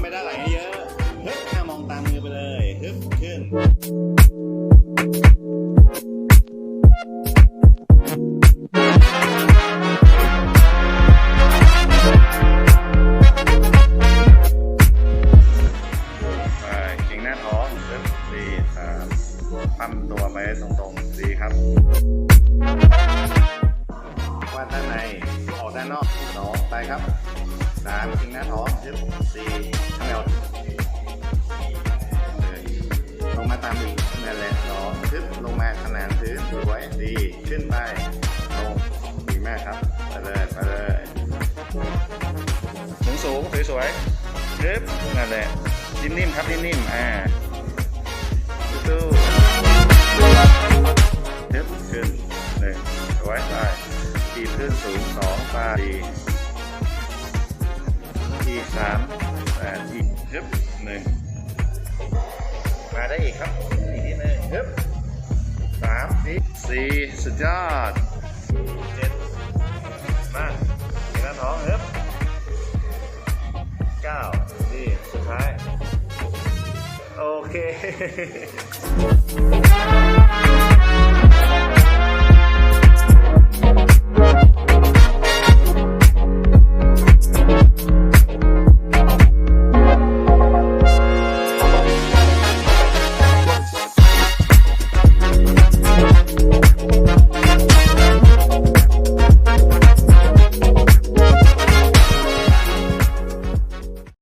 ไปด้านหลังเยอะฮึบห้ามองตามมือไปเลยฮึบขึ้นไปเก่งหน้าท้องปึ๊บดีสามปั้มตัวไปตรงๆดีครับวาดด้านในออกด้านนอกสองไปครับ สามเก่งหน้าท้องปึ๊บสี่ข้างแนวลลงมาตามอีกนั่นแหละสองปึ๊บลงมาขนานพื้นสวยดีขึ้นไปลงดีมากครับไปเลยไปเลยสูงสูงสวยสวยๆปึ๊บนั่นแหละนิ่มๆครับนิ่มๆอ่าสู้ๆปึ๊บขึ้นหนึ่งสวยไปทีขึ้นสูงสองไปดี ครับอีกนิดนึงปึ๊บสามสี่สี่สุดยอดเจ็ดมาเห็นหน้าท้องปึ๊บเก้านี่สุดท้าย โอเค